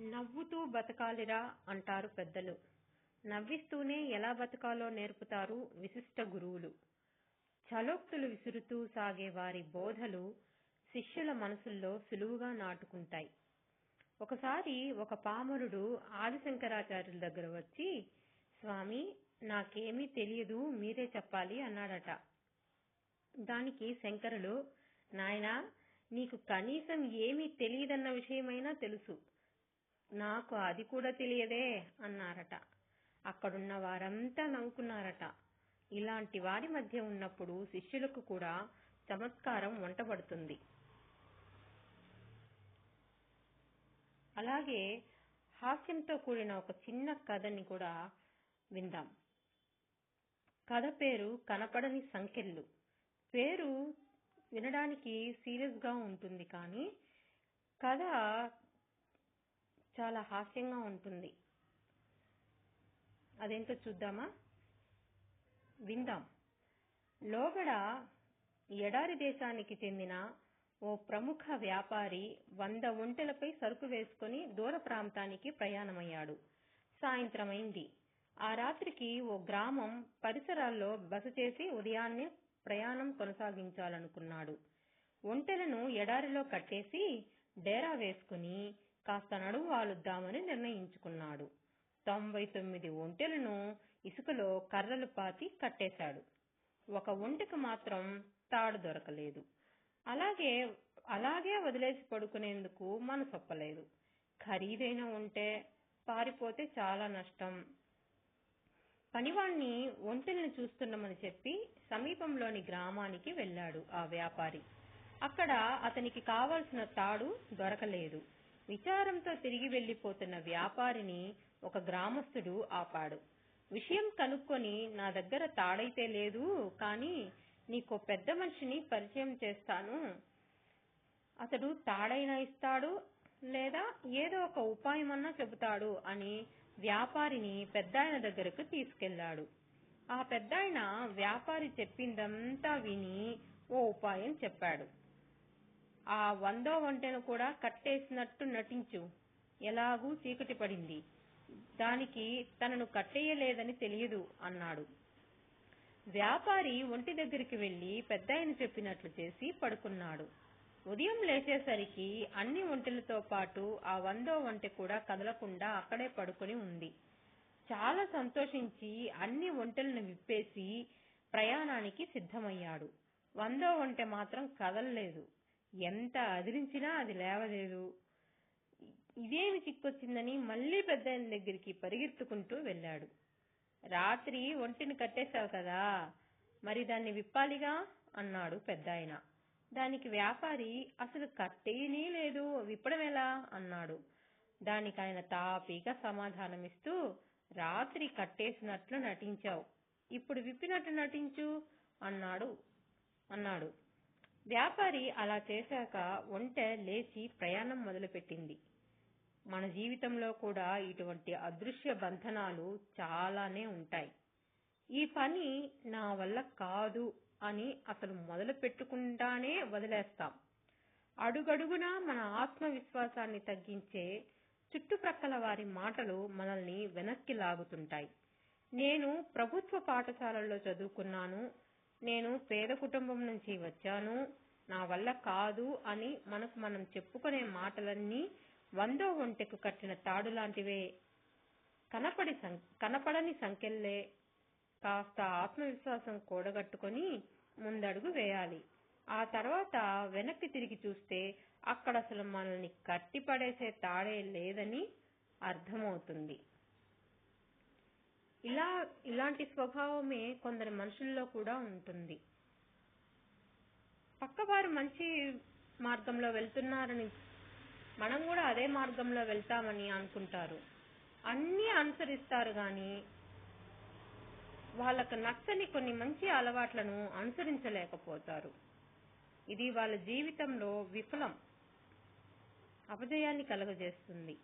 నవ్వుతూ బతకాలిరా అంటారు పెద్దలు. నవ్విస్తూనే ఎలా బతకాలో నేర్పుతారు విశిష్ట గురువులు. ఛలోక్తులు విసురుతూ సాగే వారి బోధలు శిష్యుల మనసుల్లో సులువుగా నాటుకుంటాయి. ఒకసారి ఒక పామరుడు ఆదిశంకరాచార్యుల దగ్గర వచ్చి స్వామి నాకేమీ తెలియదు మీరే చెప్పాలి అన్నాడట. దానికి శంకరులు నాయనా నీకు కనీసం ఏమీ తెలియదన్న విషయమైనా తెలుసు. నాకు అది కూడా తెలియదే అన్నారట. అక్కడున్న వారంతా నవ్వుకున్నారట. ఇలాంటి వారి మధ్య ఉన్నప్పుడు శిష్యులకు కూడా చమత్కారం వంటబడుతుంది. అలాగే హాస్యంతో కూడిన ఒక చిన్న కథని కూడా విందాం. కథ పేరు కనపడని సంఖ్యలు. పేరు వినడానికి సీరియస్గా ఉంటుంది కానీ కథ చాలా హాస్యంగా ఉంటుంది. అదేంటో చూద్దామా? విందాం. లోగడ ఎడారి దేశానికి చెందిన ఓ ప్రముఖ వ్యాపారి వంద ఒంటెలపై సరుకు వేసుకుని దూర ప్రాంతానికి ప్రయాణమయ్యాడు. సాయంత్రమైంది. ఆ రాత్రికి ఓ గ్రామం పరిసరాల్లో బస చేసి ఉదయాన్నే ప్రయాణం కొనసాగించాలనుకున్నాడు. ఒంటెలను ఎడారిలో కట్టేసి డేరా వేసుకుని కాస్త నడుము వాలుద్దామని నిర్ణయించుకున్నాడు. తొంభై తొమ్మిది ఒంటెలను ఇసుకలో కర్రలు పాతి కట్టేశాడు. ఒక ఒంటెకు మాత్రం తాడు దొరకలేదు. అలాగే అలాగే వదిలేసి పడుకునేందుకు మనసొప్పలేదు ఖరీదైన ఉంటే పారిపోతే చాలా నష్టం. పనివాణ్ణి ఒంటెల్ని చూస్తున్నామని చెప్పి సమీపంలోని గ్రామానికి వెళ్ళాడు ఆ వ్యాపారి. అక్కడ అతనికి కావలసిన తాడు దొరకలేదు. విచారంతో తిరిగి వెళ్ళిపోతున్న వ్యాపారిని ఒక గ్రామస్తుడు ఆపాడు. విషయం కనుక్కొని నా దగ్గర తాడైతే లేదు కానీ నీకో పెద్ద మనిషిని పరిచయం చేస్తాను. అతడు తాడైనా ఇస్తాడు లేదా ఏదో ఒక ఉపాయమన్నా చెబుతాడు అని వ్యాపారిని పెద్దాయన దగ్గరకు తీసుకెళ్ళాడు. ఆ పెద్దాయన వ్యాపారి చెప్పిందంతా విని ఓ ఉపాయం చెప్పాడు. ఆ వందో వంటను కూడా కట్టేసినట్టు నటించు. ఎలాగూ చీకటి పడింది. దానికి తనను కట్టేయలేదని తెలియదు అన్నాడు. వ్యాపారి ఒంటి దగ్గరికి వెళ్ళి పెద్దాయన చెప్పినట్లు చేసి పడుకున్నాడు. ఉదయం లేచేసరికి అన్ని ఒంటెలతో పాటు ఆ వందో ఒంటె కూడా కదలకుండా అక్కడే పడుకుని ఉంది. చాలా సంతోషించి అన్ని ఒంటెలను విప్పేసి ప్రయాణానికి సిద్ధమయ్యాడు. వందో ఒంటె మాత్రం కదలలేదు. ఎంత అదిరించినా అది లేవలేదు. ఇదేమి చిక్కొచ్చిందని మళ్ళీ పెద్దాయన దగ్గరికి పరిగెత్తుకుంటూ వెళ్ళాడు. రాత్రి ఒంటిని కట్టేశావు కదా మరి దాన్ని విప్పాలిగా? అన్నాడు పెద్దాయన. దానికి వ్యాపారి అసలు కట్టేయనే లేదు విప్పడం ఎలా అన్నాడు. దానికి ఆయన తాపీగా సమాధానమిస్తూ రాత్రి కట్టేసినట్లు నటించావు. ఇప్పుడు విప్పినట్టు నటించు అన్నాడు. అన్నాడు. వ్యాపారి అలా చేశాక ఒంటె లేచి ప్రయాణం మొదలుపెట్టింది. మన జీవితంలో కూడా ఇటువంటి అదృశ్య బంధనాలు చాలానే ఉంటాయి. ఈ పని నా వల్ల కాదు అని అసలు మొదలు పెట్టుకుండానే వదిలేస్తాం. అడుగడుగునా మన ఆత్మవిశ్వాసాన్ని తగ్గించే చుట్టుప్రక్కల వారి మాటలు మనల్ని వెనక్కి లాగుతుంటాయి. నేను ప్రభుత్వ పాఠశాలల్లో చదువుకున్నాను. నేను పేద కుటుంబం నుంచి వచ్చాను. నా వల్ల కాదు అని మనకు మనం చెప్పుకునే మాటలన్నీ వందో ఒంటెకు కట్టిన తాడు లాంటివే. కనపడి కనపడని సంఖ్యల్లే కాస్త ఆత్మవిశ్వాసం కూడగట్టుకుని ముందడుగు వేయాలి. ఆ తర్వాత వెనక్కి తిరిగి చూస్తే అక్కడ అసలు మనల్ని కట్టిపడేసే తాడే లేదని అర్థమవుతుంది. ఇలా ఇలాంటి స్వభావమే కొందరి మనుషుల్లో కూడా ఉంటుంది. పక్కవారు మంచి మార్గంలో వెళ్తున్నారని మనం కూడా అదే మార్గంలో వెళ్తామని అనుకుంటారు. అన్నీ అనుసరిస్తారు గాని వాళ్ళకు నచ్చని కొన్ని మంచి అలవాట్లను అనుసరించలేకపోతారు. ఇది వాళ్ళ జీవితంలో విఫలం అపజయాన్ని కలుగజేస్తుంది.